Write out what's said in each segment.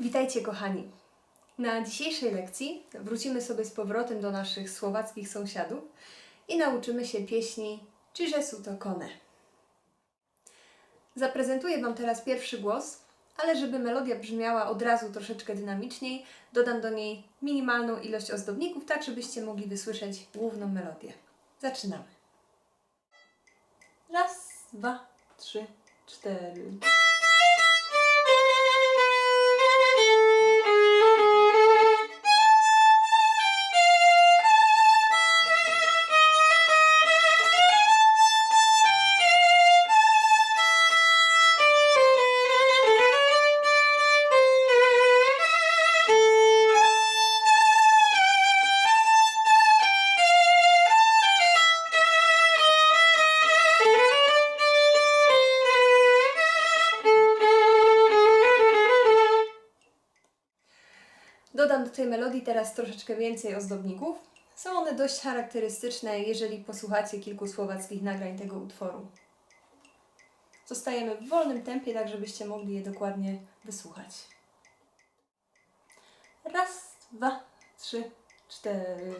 Witajcie kochani. Na dzisiejszej lekcji wrócimy sobie z powrotem do naszych słowackich sąsiadów i nauczymy się pieśni Czyże su to kone. Zaprezentuję Wam teraz pierwszy głos, ale żeby melodia brzmiała od razu troszeczkę dynamiczniej, dodam do niej minimalną ilość ozdobników, tak żebyście mogli wysłyszeć główną melodię. Zaczynamy. Raz, dwa, trzy, cztery. Teraz troszeczkę więcej ozdobników. Są one dość charakterystyczne, jeżeli posłuchacie kilku słowackich nagrań tego utworu. Zostajemy w wolnym tempie, tak żebyście mogli je dokładnie wysłuchać. Raz, dwa, trzy, cztery.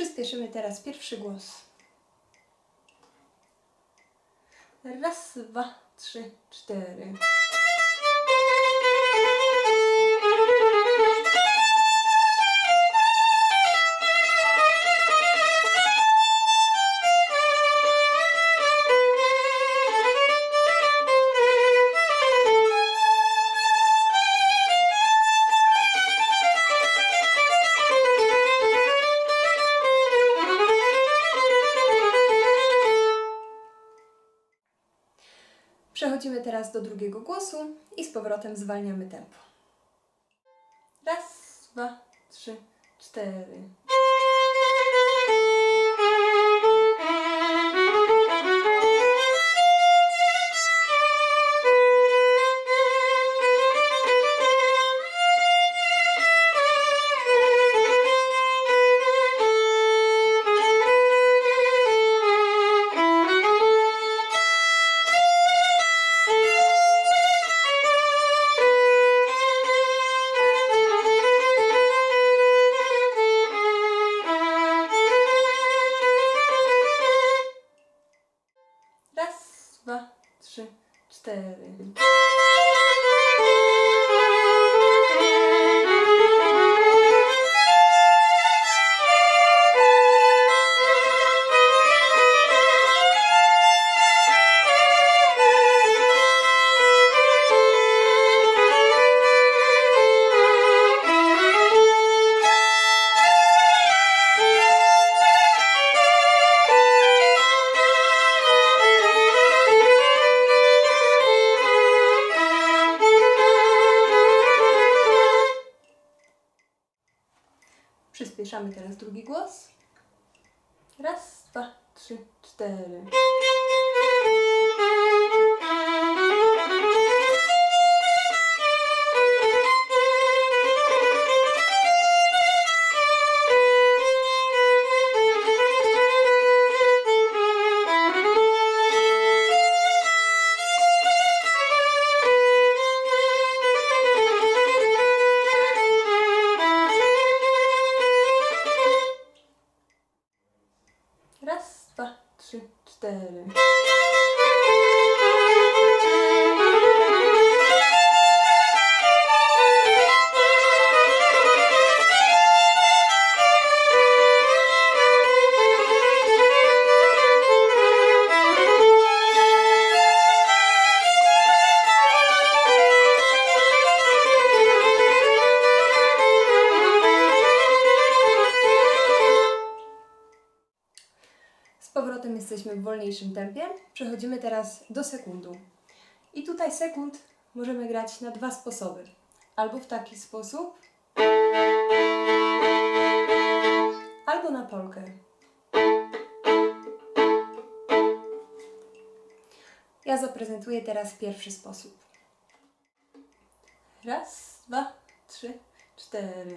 Przyspieszymy teraz pierwszy głos. Raz, dwa, trzy, cztery. Przechodzimy teraz do drugiego głosu i z powrotem zwalniamy tempo. Raz, dwa, trzy, cztery. Przyspieszamy teraz drugi głos. Raz, dwa, trzy, cztery. Trzy, cztery. Wolniejszym tempie. Przechodzimy teraz do sekundu. I tutaj sekund możemy grać na dwa sposoby. Albo w taki sposób, albo na polkę. Ja zaprezentuję teraz pierwszy sposób. Raz, dwa, trzy, cztery.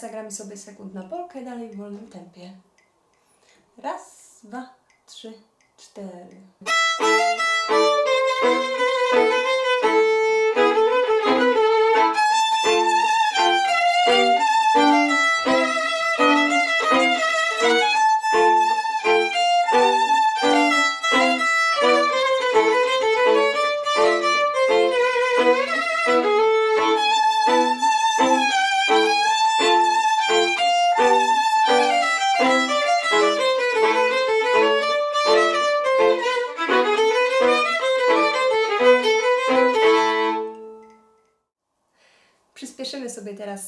Zagramy sobie sekund na polkę, dalej w wolnym tempie. Raz, dwa, trzy, cztery.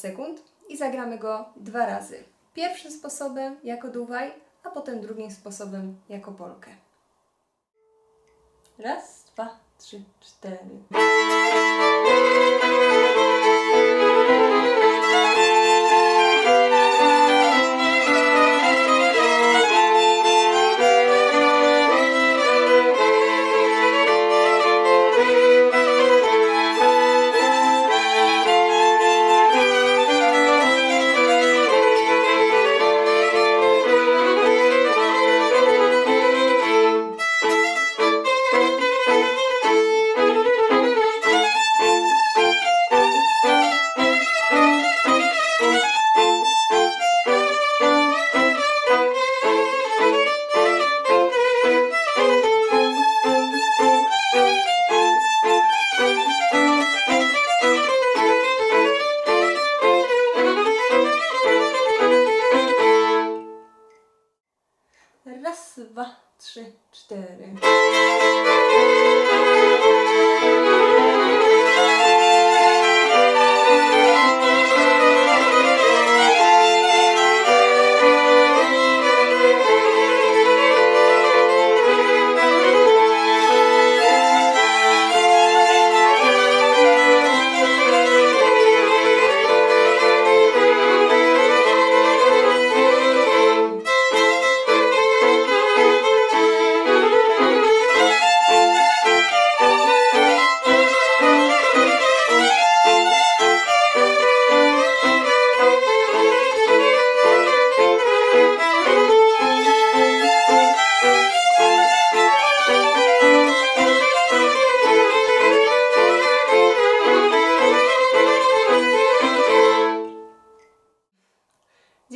Sekund i zagramy go dwa razy. Pierwszym sposobem jako duwaj, a potem drugim sposobem jako polkę. Raz, dwa, trzy, cztery.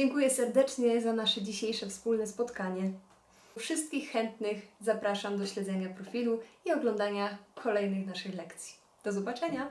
Dziękuję serdecznie za nasze dzisiejsze wspólne spotkanie. Wszystkich chętnych zapraszam do śledzenia profilu i oglądania kolejnych naszych lekcji. Do zobaczenia!